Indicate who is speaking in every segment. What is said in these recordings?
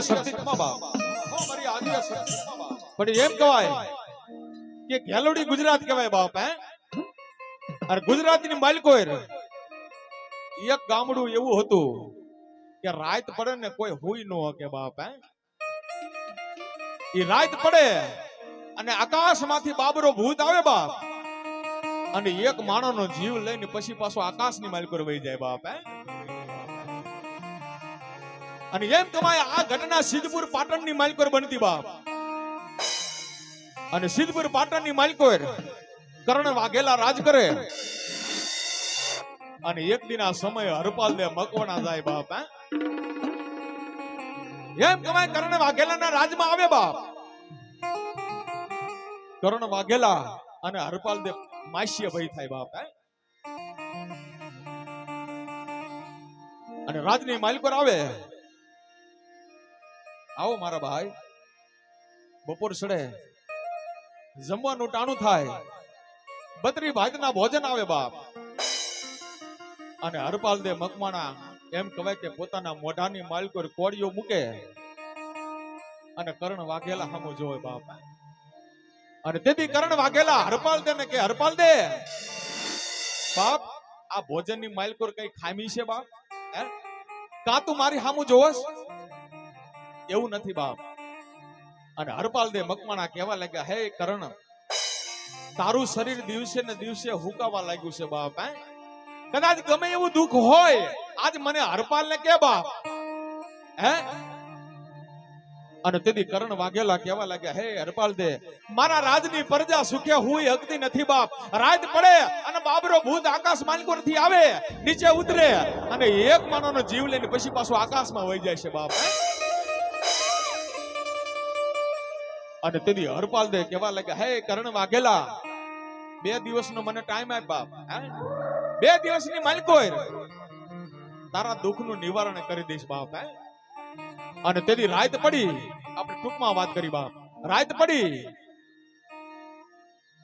Speaker 1: આદિ પણ એમ કહેવાય કે ઘેલોડી ગુજરાત કહેવાય બાપ, હે? અને ગુજરાતની માલિકો એક ગામડું એવું હતું કે રાત પડે ને કોઈ હોય ન હકે બાપ, હે? એ રાત પડે અને આકાશમાંથી બાબરો ભૂત આવે બાપ. અને એક માણસનો જીવ લઈને પછી પાછો આકાશની માલિકો વહી જાય બાપ, હે? અને એમ કમાય આ ઘટના સિદ્ધપુર પાટણની માલકોર બનતી બાપ. અને સિદ્ધપુર પાટણની માલકોર કર્ણ વાઘેલા રાજ કરે. અને એક દિન આ સમય હરપાલ ને મકવાના જાય બાપ એમ કમાય કર્ણ વાઘેલાના રાજમાં આવે બાપ. કર્ણ વાઘેલા અને હરપાલ દેવ માસ્ય ભાઈ થાય બાપ અને રાજની માલિકોર આવે. આવો મારા ભાઈ. બપોર સડે. જમવાનું ટાણું થાય. બત્રી ભાતના ભોજન આવે બાપ. અને હરપાલ દે મકમાણા એમ કહેવાય કે પોતાના મોઢાની માલકોર કોળીઓ મૂકે. અને કર્ણ વાઘેલા સામું જોવે બાપ. અને તેથી કર્ણ વાઘેલા હરપાલ દે ને કે, હરપાલ દે. બાપ, આ ભોજનની માલકોર કઈ ખામી છે બાપ? હે? કાં તું મારી સામું જોવસ? એવું નથી બાપ. અને હરપાલ દે મકમાણા કહેવા લાગ્યા, હે કરણ, તારું શરીર દિવસે ને દિવસે હુકાવા લાગ્યું છે બાપ, હે? કદાચ ગમે એવું દુઃખ હોય, આજ મને હરપાલ ને કે બાપ, હે? અને તેથી કરણ વાઘેલા કહેવા લાગ્યા, હે હરપાલ દે મારા રાજની પ્રજા સુખે હુઈ હકતી નથી બાપ. રાત પડે અને બાબરો ભૂત આકાશ માલિકો થી આવે, નીચે ઉતરે અને એક માનવનો જીવ લઈને પછી પાછો આકાશમાં વહી જાય છે બાપ, હે? અને તેથી હરપાલ દે કહેવા લાગ્યા, હે કરણ વાઘેલા, બે દિવસનો મને ટાઈમ આપ બાપ. હે? બે દિવસની માલિકો તારા દુઃખનું નિવારણ કરી દઈશ બાપ, હે? અને તેથી રાત પડી. આપણે ટૂંકમાં વાત કરી બાપ. રાત પડી.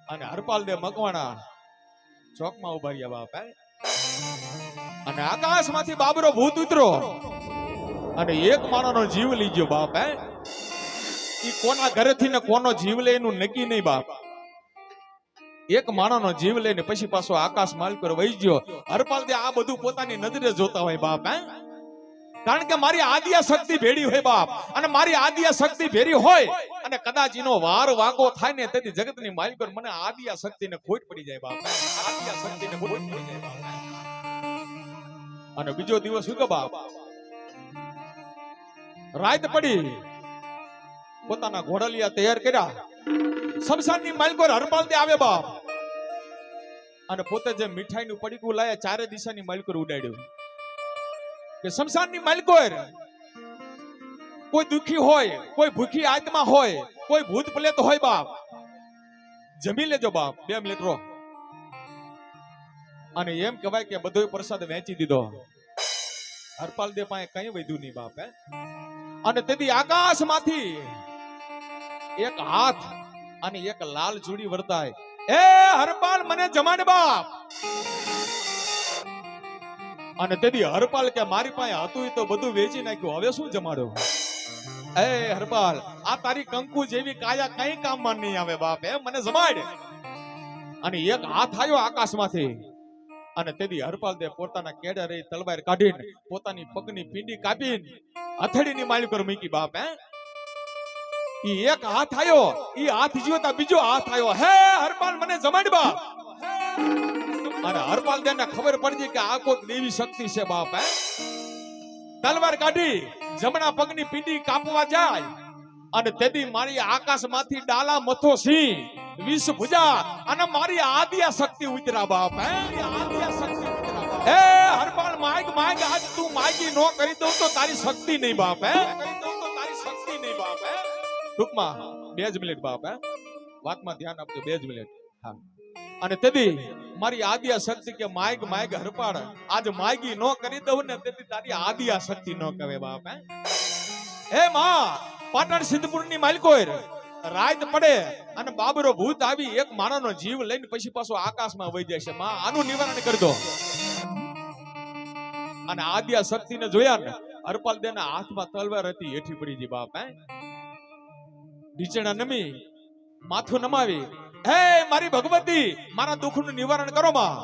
Speaker 1: અને હરપાલ દે મકવાણા ચોકમાં ઊભા રહ્યા બાપ, હે? અને આકાશમાંથી બાબરો ભૂત ઉતરો. અને એક માણસનો જીવ ગયો બાપ, હે? કોના ઘરેથી ને કોનો જીવ લે એનું નહીં બાપ. એક માણસનો જીવ લઈને પછી પાછો આકાશ માલ પર વહી ગયો. હરપાલ આ બધું પોતાની નજરે જોતા હોય બાપ, હે? કારણ કે મારી આદ્ય શક્તિ ભેડી હોય બાપ. અને મારી આદ્ય શક્તિ ભેરી હોય અને કદાચ એનો વાર વાગો થાય ને તેથી જગતની માલિક પર મને આદિયા શક્તિને ખોટ પડી જાય બાપ આદિયા શક્તિને ખોટ પડી જાય બાપ અને બીજો દિવસ શું કે બાપ. રાત પડી. પોતાના ઘોડલિયા તૈયાર કર્યા. શમશાનની માલકોર હરપાલ આવે બાપ. અને પોતે જે મીઠાઈનું પડીકું લાયા, ચારે દિશાની માલકોર ઉડાડ્યું. કે શમશાનની માલકોર કોઈ દુખી હોય, કોઈ ભૂખી આત્મા હોય, કોઈ ભૂત પ્લેત હોય બાપ. જમી લેજો બાપ, બે મિનિટ રો અને એમ કહેવાય કે બધો પ્રસાદ વેચી દીધો. હરપાલ દે પાસે કઈ વધ્યું નહીં બાપ અને તેથી આકાશમાંથી એક હાથ અને એક લાલ જોડી વર્તાય. એ હરપાલ, મને જમાડ બાપ. અને તેથી હરપાલ કે મારી પાસે હતું તો બધું વેચી નાખ્યું. હવે શું જમાડો? એ હરપાલ, આ તારી કંકુ જેવી કાયા કઈ કામમાં નહીં આવે બાપ એ મને જમાડ. અને એક હાથ આવ્યો આકાશમાંથી. અને તેથી હરપાલ દે પોતાના કેડે રહી તલવાર કાઢીને પોતાની પગની પીંડી કાપીને હથેળીની માલ પર મૂકી બાપ, હે? એક હાથ આવ્યો ઈ હાથ જ્યો બીજો હાથ આવ્યો હે હરપાલ, મને જમાડ બાપ. અને હરપાલ દેને ખબર પડી કે આ કોઈક દેવી શક્તિ છે બાપ, હે? તલવાર કાઢી, જમણા પગની પીંડી કાપવા જાય. અને તેથી મારી આકાશમાંથી ડાલા મથો સિંહ, વિષ ભુજા, અને મારી આદિયા શક્તિ ઉતરા બાપ, હે? આદિયા શક્તિ ઉતરા. એ હરપાલ, માગ માગ, આજ તું માગી નો કરી દઉં તો તારી શક્તિ નહીં બાપ, હે? ટૂંકમાં બે જ મિનિટ બાપ, હે? વાતમાં ધ્યાન આપજો, બે જ મિનિટ. હા. અને તેથી મારી આદિયા શક્તિ કે માયગ માયગ હરપાડ આજ માયગી નો કરી દઉં ને તેથી તારી આદિયા શક્તિ નો કહે બાપ, હે? હે માં, પાટણ સિદ્ધપુરની માલિકો રાત પડે અને બાબરો ભૂત આવી એક માણસનો જીવ લઈને પછી પાછો આકાશમાં વહી જાય છે. માં, આનું નિવારણ કરી દો અને આદ્યા શક્તિને જોયા ને હરપાલ દેના હાથમાં તલવાર હતી હેઠી પડી જી બાપ, હે? ઢીચણા નમી, માથું નમાવી, હે મારી ભગવતી, મારા દુઃખનું નિવારણ કરો માં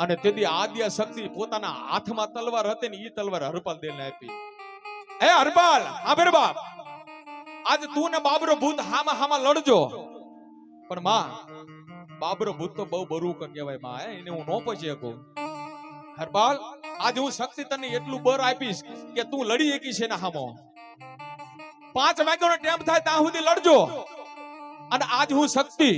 Speaker 1: અને તેથી આદ્ય શક્તિ પોતાના હાથમાં તલવાર હતી ને એ તલવાર હરપાલ દેને આપી. હે હરપાલ આભર બાપ, આજ તું ને બાબરો ભૂત હામાં હામાં લડજો. પણ માં, બાબરો ભૂત તો બહુ બરું કહેવાયમાં એને હું નો પહોંચી શકું. હરપાલ, આજ હું શક્તિ તને એટલું બર આપીશ કે તું લડી એકી છે ને હામો. પાંચ વાગ્યાનો ટાઈમ થાય ત્યાં સુધી લડજો. અને આજ હું શક્તિ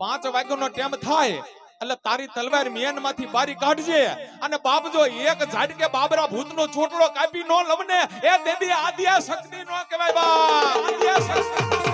Speaker 1: પાંચ વાગ્યાનો ટેમ થાય એટલે તારી તલવાર મેનમાંથી બારી કાઢજે. અને બાપ જો એક ઝાડકે બાબરા ભૂતનો ચોટલો કાપી નો લવને, એ દેવી આદ્યા શક્તિ નો કહેવાય બા આદ્યા શક્તિ.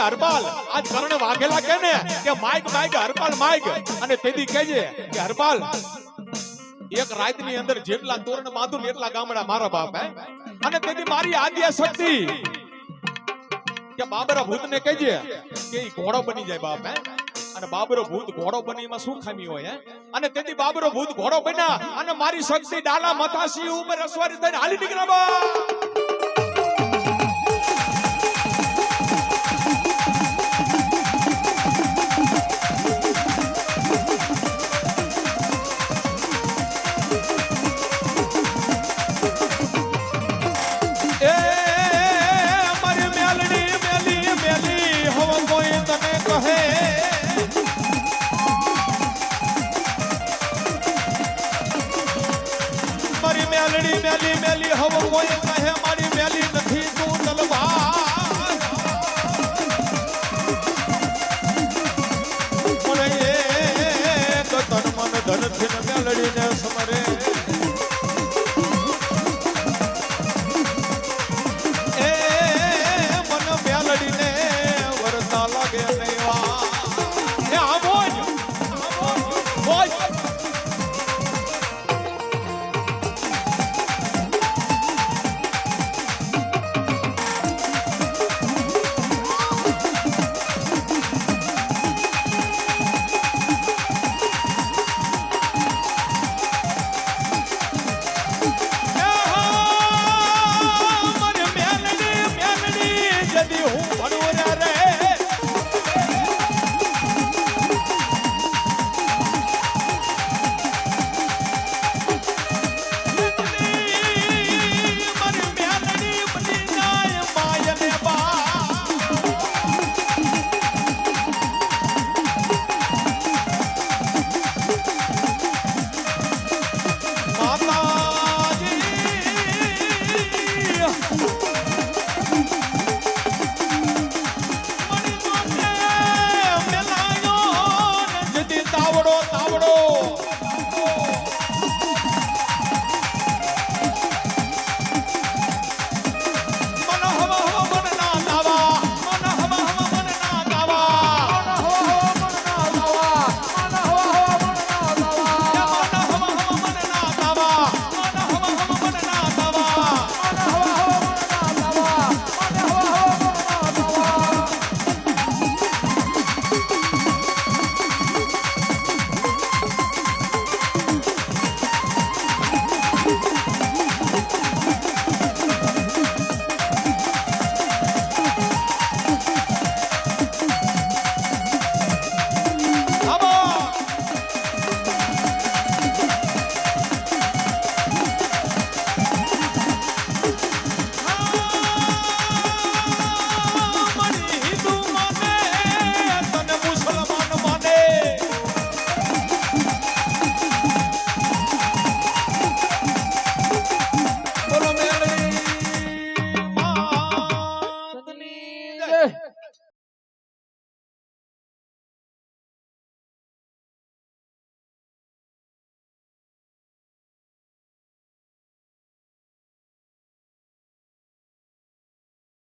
Speaker 1: હરપાલ આજ કરણે વાઘેલા કે ને? કે માઇક હરપાલ, માઇક. અને તેથી કહેજે કે હરપાલ, એક રાતની અંદર જેટલા તોરણ બાંધું એટલા ગામડા મારા બાપ અને તેથી મારી આદ્યા શક્તિ કે બાબરા ભૂતને કહેજે કે ઈ ઘોડો બની જાય બાપ, હે? અને બાબરો ભૂત ઘોડો બની એમાં શું ખામી હોય અને તેથી બાબરો ભૂત ઘોડો બન્યા અને મારી શક્તિ ડાલા મથાસી ઉપર અસવારી થઈને હાલી નીકળ્યા બા મારી મેલડી મેલી મેલી હવ